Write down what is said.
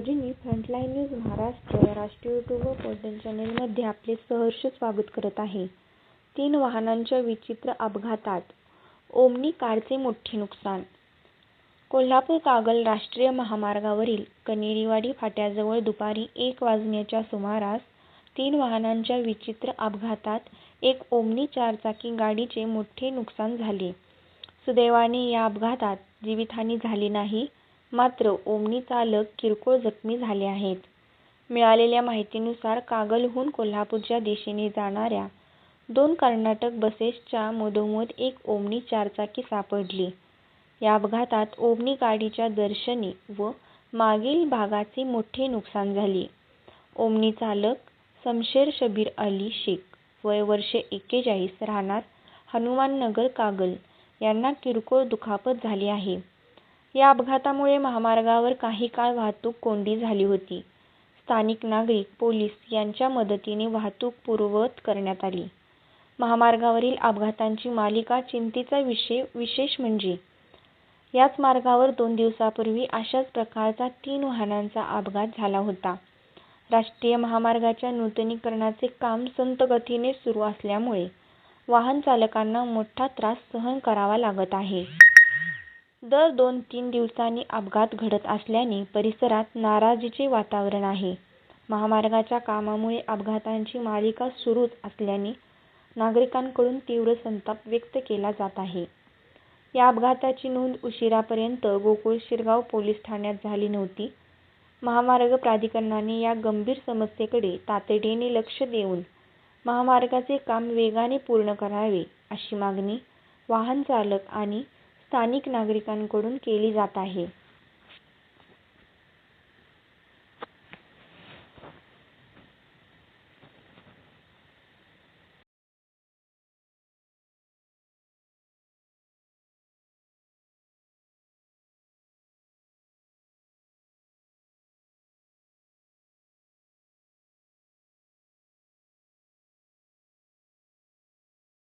Rajani frontline news Maharashtra या राष्ट्रीय YouTube व पोर्टल चॅनेलमध्ये आपले सहर्ष स्वागत करत आहे. तीन वाहनांच्या विचित्र अपघातात ओमनी कारचे मोठे नुकसान. कोल्हापूर कागल राष्ट्रीय महामार्गावरील कनेरीवाडी फाट्याजवळ दुपारी एक वाजण्याच्या सुमारास तीन वाहनांच्या विचित्र अपघातात एक ओमनी चारचाकी गाडीचे मोठे नुकसान झाले. सुदैवाने या अपघातात जीवितहानी झाली नाही मात्र ओमनी चालक किरकोळ जखमी झाले आहेत. मिळालेल्या माहितीनुसार कागलहून कोल्हापूरच्या दिशेने जाणाऱ्या दोन कर्नाटक बसेसच्या मधोमध एक ओमनी चारचाकी सापडली. या अपघातात ओमनी गाडीच्या दर्शनी व मागील भागाचे मोठे नुकसान झाले. ओमनी चालक समशेर शबीर अली शेख वय वर्षे एकेचाळीस राहणार हनुमाननगर कागल यांना किरकोळ दुखापत झाली आहे. या अपघातामुळे महामार्गावर काही काळ वाहतूक कोंडी झाली होती. स्थानिक नागरिक, पोलीस यांच्या मदतीने वाहतूक पूर्ववत करण्यात आली. महामार्गावरील अपघातांची मालिका चिंतेचा विषय विशेष म्हणजे याच मार्गावर दोन दिवसांपूर्वी अशाच प्रकारचा तीन वाहनांचा अपघात झाला होता. राष्ट्रीय महामार्गाच्या नूतनीकरणाचे काम संथ गतीने सुरू असल्यामुळे वाहन चालकांना मोठा त्रास सहन करावा लागत आहे. दर दोन-तीन दिवसांनी अपघात घडत असल्याने परिसरात नाराजीचे वातावरण आहे. महामार्गाच्या कामामुळे अपघातांची मालिका सुरूच असल्याने नागरिकांकडून तीव्र संताप व्यक्त केला जात आहे. या अपघाताची नोंद उशिरापर्यंत गोकुळ-शिरगाव पोलीस ठाण्यात झाली नव्हती. महामार्ग प्राधिकरणाने या गंभीर समस्येकडे तातडीने लक्ष देऊन महामार्गाचे काम वेगाने पूर्ण करावे अशी मागणी वाहन चालक आणि स्थानिक नागरिकांकडून केली जात आहे.